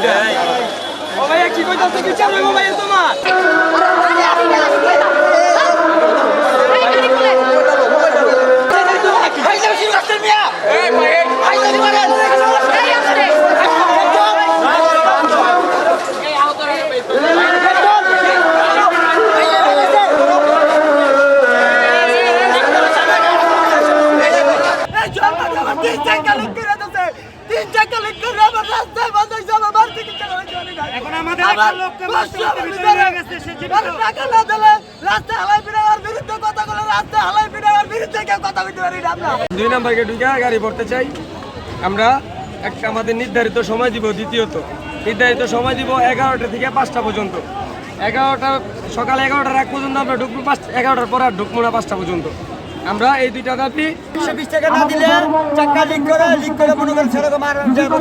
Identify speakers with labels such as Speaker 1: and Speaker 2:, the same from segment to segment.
Speaker 1: ও ভাইয়া কি কইতাছে কি চালু ভাইয়া তোমার
Speaker 2: তিন এখন আমাদের একটা লোককে মারতে গেছে সে টাকা না দিলে রাস্তায় হালাই ফিরাবার বিরুদ্ধে কথা বলে রাস্তায় হালাই ফিরাবার বিরুদ্ধে কেউ কথা বলতে পারি না। আমরা
Speaker 1: দুই নাম্বারকে ঢুকে গাড়ি ভরতে চাই। আমরা একটা আমাদের নির্ধারিত সময় দিব দ্বিতীয়ত। নির্ধারিত সময় দিব এগারোটা থেকে পাঁচটা পর্যন্ত। এগারোটা সকাল এগারোটার এক পর্যন্ত আমরা ঢুকবো পাঁচ এগারোটার পর আর ঢুকবো না পাঁচটা পর্যন্ত। আমরা এই দুইটা দাবি
Speaker 2: একশো বিশ টাকা না দিলে চাকা লিক করে লিক করে মনে করেন ছেলেকে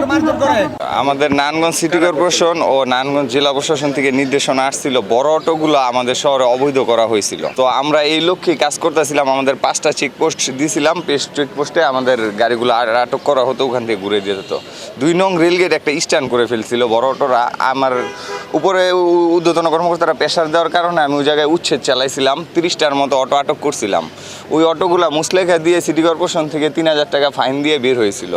Speaker 2: মারধর করে।
Speaker 3: আমাদের নারায়ণগঞ্জ সিটি কর্পোরেশন ও নারায়ণগঞ্জ জেলা প্রশাসন থেকে নির্দেশনা আসছিল বড় অটোগুলো আমাদের শহরে অবৈধ করা হয়েছিল। তো আমরা এই লক্ষ্যে কাজ করতেছিলাম আমাদের পাঁচটা চেকপোস্ট দিয়েছিলাম চেকপোস্টে আমাদের গাড়িগুলো আটক করা হতো ওখান থেকে ঘুরে দিয়ে যেত। দুই নং রেলগেট একটা স্ট্যান্ড করে ফেলছিল বড় অটোরা আমার উপরে উ- ঊর্ধ্বতন কর্মকর্তারা প্রেশার দেওয়ার কারণে আমি ওই জায়গায় উচ্ছেদ চালাইছিলাম তিরিশটার মতো অটো আটক করছিলাম। ওই অটোগুলা মুসলেখা দিয়ে সিটি কর্পোরেশন থেকে তিন হাজার টাকা ফাইন দিয়ে বের হয়েছিল।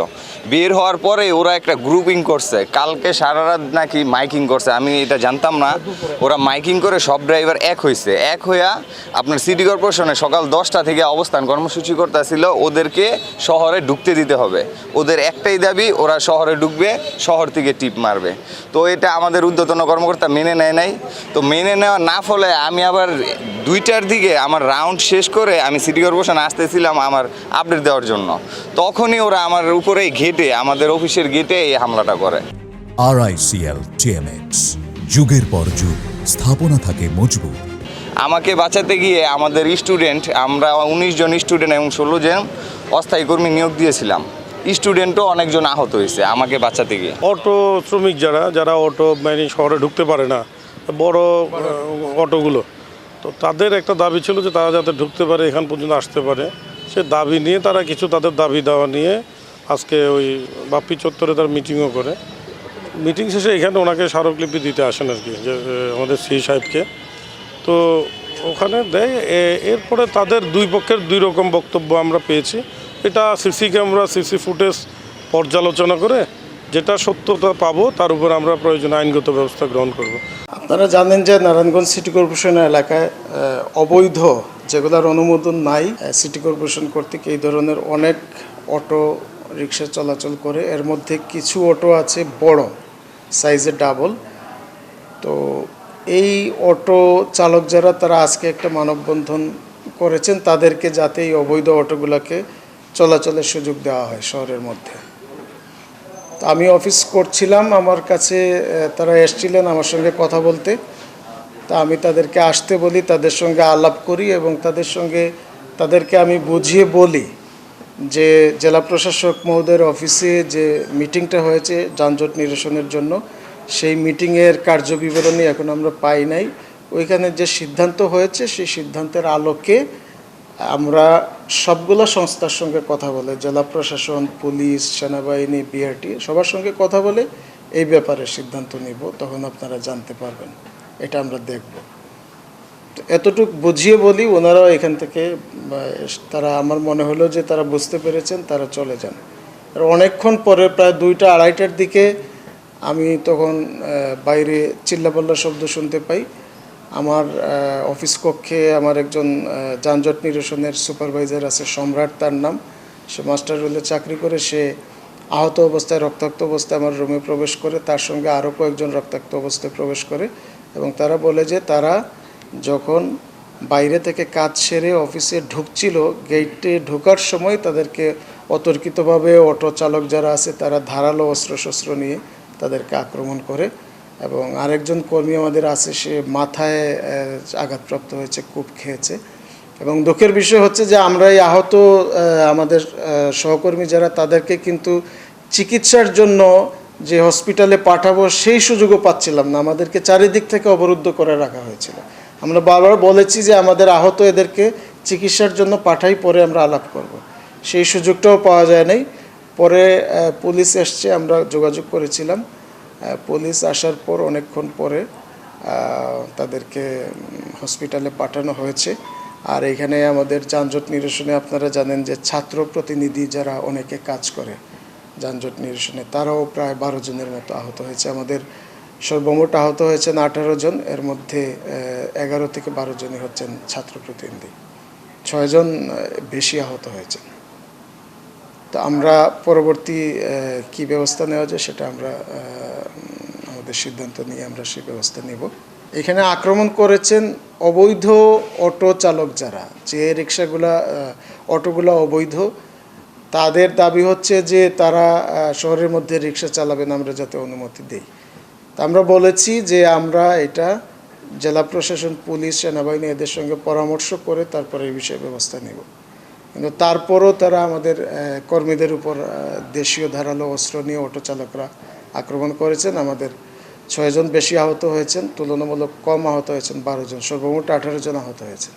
Speaker 3: বের হওয়ার পরে ওরা একটা গ্রুপিং করছে। কালকে সারা রাত নাকি মাইকিং করছে। আমি এটা জানতাম না। ওরা মাইকিং করে সব ড্রাইভার এক হয়েছে এক হইয়া আপনার সিটি কর্পোরেশনে সকাল দশটা থেকে অবস্থান কর্মসূচি করতেছিল। ওদেরকে শহরে ঢুকতে দিতে হবে। ওদের একটাই দাবি, ওরা শহরে ঢুকবে, শহর থেকে টিপ মারবে। তো এটা আমাদের ঊর্ধ্বতন কর্মকর্তা মেনে নেয় নাই। তো মেনে নেওয়া না ফলে আমি আবার দুইটার দিকে আমার রাউন্ড শেষ করে আমি সিটি কর্পোরেশন আসতেছিলাম আমার আপডেট দেওয়ার জন্য। তখনই ওরা আমার উপরে গেটে আমাদের অফিসের গেটে এই হামলাটা করে।
Speaker 4: আরআইসিএল টিএমএক্স যুগের পর যুগ স্থাপনা থাকে মজবুত।
Speaker 3: আমাকে বাঁচাতে গিয়ে আমাদের স্টুডেন্ট আমরা উনিশ জন স্টুডেন্ট এবং ষোলো জন অস্থায়ী কর্মী নিয়োগ দিয়েছিলাম। স্টুডেন্টও অনেকজন আহত হয়েছে আমাকে বাঁচাতে গিয়ে।
Speaker 5: অটো শ্রমিক যারা যারা অটো মানে শহরে ঢুকতে পারে না বড় অটোগুলো। তো তাদের একটা দাবি ছিল যে তারা যাতে ঢুকতে পারে, এখান পর্যন্ত আসতে পারে। সে দাবি নিয়ে তারা কিছু তাদের দাবি দেওয়া নিয়ে আজকে ওই বাপ্পি চত্বরে তার মিটিংও করে। মিটিং শেষে এখানে ওনাকে স্মারকলিপি দিতে আসেন আর কি, যে আমাদের সি সাহেবকে। তো ওখানে দেয় এরপরে তাদের দুই পক্ষের দুই রকম বক্তব্য আমরা পেয়েছি। এটা সিসি ক্যামেরা, সিসি ফুটেজ পর্যালোচনা করে যেটা সত্যতা পাবো তার উপর আমরা প্রয়োজন আইনগত ব্যবস্থা গ্রহণ করব।
Speaker 6: আপনারা জানেন যে নারায়ণগঞ্জ সিটি কর্পোরেশন এলাকায় অবৈধ যেগুলোর অনুমোদন নাই সিটি কর্পোরেশন কর্তৃক এই ধরনের অনেক অটো রিক্সা চলাচল করে। এর মধ্যে কিছু অটো আছে বড়, সাইজের ডাবল। তো এই অটো চালক যারা, তারা আজকে একটা মানববন্ধন করেছেন, তাদেরকে যাতে এই অবৈধ অটোগুলোকে চলাচলের সুযোগ দেওয়া হয় শহরের মধ্যে। আমি অফিস করছিলাম, আমার কাছে তারা এসছিলেন আমার সঙ্গে কথা বলতে। তা আমি তাদেরকে আসতে বলি, তাদের সঙ্গে আলাপ করি এবং তাদের সঙ্গে তাদেরকে আমি বুঝিয়ে বলি যে জেলা প্রশাসক মহোদয়ের অফিসে যে মিটিংটা হয়েছে যানজট নিরসনের জন্য, সেই মিটিংয়ের কার্যবিবরণী এখন আমরা পাই নাই। ওইখানে যে সিদ্ধান্ত হয়েছে, সেই সিদ্ধান্তের আলোকে আমরা সবগুলো সংস্থার সঙ্গে কথা বলে, জেলা প্রশাসন, পুলিশ, সেনাবাহিনী, বিআরটি, সবার সঙ্গে কথা বলে এই ব্যাপারে সিদ্ধান্ত নিব, তখন আপনারা জানতে পারবেন। এটা আমরা দেখব। এতটুক বুঝিয়ে বলি, ওনারাও এখান থেকে তারা আমার মনে হলো যে তারা বুঝতে পেরেছেন, তারা চলে যান। অনেকক্ষণ পরে প্রায় দুইটা, আড়াইটার দিকে আমি তখন বাইরে চিল্লাপাল্লা শব্দ শুনতে পাই। আমার অফিস কক্ষে আমার একজন যানজট নিরসনের সুপারভাইজার আছে সম্রাট, তার নাম। সে মাস্টার রোলে চাকরি করে, সে আহত অবস্থায়, রক্তাক্ত অবস্থায় আমার রুমে প্রবেশ করে, তার সঙ্গে আরও কয়েকজন রক্তাক্ত অবস্থায় প্রবেশ করে এবং তারা বলে যে তারা যখন বাইরে থেকে কাজ সেরে অফিসে ঢুকছিল, গেটে ঢোকার সময় তাদেরকে অতর্কিতভাবে অটো চালক যারা আছে, তারা ধারালো অস্ত্রশস্ত্র নিয়ে তাদেরকে আক্রমণ করে। এবং আরেকজন কর্মী আমাদের আছে, সে মাথায় আঘাতপ্রাপ্ত হয়েছে, কূপ খেয়েছে। এবং দুঃখের বিষয় হচ্ছে যে আমরা এই আহত আমাদের সহকর্মী যারা, তাদেরকে কিন্তু চিকিৎসার জন্য যে হসপিটালে পাঠাবো, সেই সুযোগও পাচ্ছিলাম না। আমাদেরকে চারিদিক থেকে অবরুদ্ধ করে রাখা হয়েছিল। আমরা বারবার বলেছি যে আমাদের আহত এদেরকে চিকিৎসার জন্য পাঠাই, পরে আমরা আলাপ করব। সেই সুযোগটাও পাওয়া যায় নাই। পরে পুলিশ এসছে, আমরা যোগাযোগ করেছিলাম। পুলিশ আসার পর অনেকক্ষণ পরে তাদেরকে হসপিটালে পাঠানো হয়েছে। আর এখানে আমাদের যানজট নিরসনে আপনারা জানেন যে ছাত্র প্রতিনিধি যারা অনেকে কাজ করে যানজট নিরসনে, তারাও প্রায় বারো জনের মতো আহত হয়েছে। আমাদের সর্বমোট আহত হয়েছেন আঠারো জন, এর মধ্যে এগারো থেকে বারো জনই হচ্ছেন ছাত্র প্রতিনিধি। ছয়জন বেশি আহত হয়েছেন। তো আমরা পরবর্তী কি ব্যবস্থা নেওয়া যায় সেটা আমরা আমাদের সিদ্ধান্ত নিয়ে আমরা সেই ব্যবস্থা নেব। এখানে আক্রমণ করেছেন অবৈধ অটো চালক যারা, যে রিক্সাগুলা অটোগুলা অবৈধ, তাদের দাবি হচ্ছে যে তারা শহরের মধ্যে রিক্সা চালাবেন আমরা যাতে অনুমতি দেই। তা আমরা বলেছি যে আমরা এটা জেলা প্রশাসন, পুলিশ, সেনাবাহিনী এদের সঙ্গে পরামর্শ করে তারপরে এই বিষয়ে ব্যবস্থা নেব। কিন্তু তারপরও তারা আমাদের কর্মীদের উপর দেশীয় ধারালো অস্ত্র নিয়ে অটো চালকরা আক্রমণ করেছেন। আমাদের ছয়জন বেশি আহত হয়েছেন, তুলনামূলক কম আহত হয়েছেন, বারো জন, সর্বমোট আঠারো জন আহত হয়েছেন।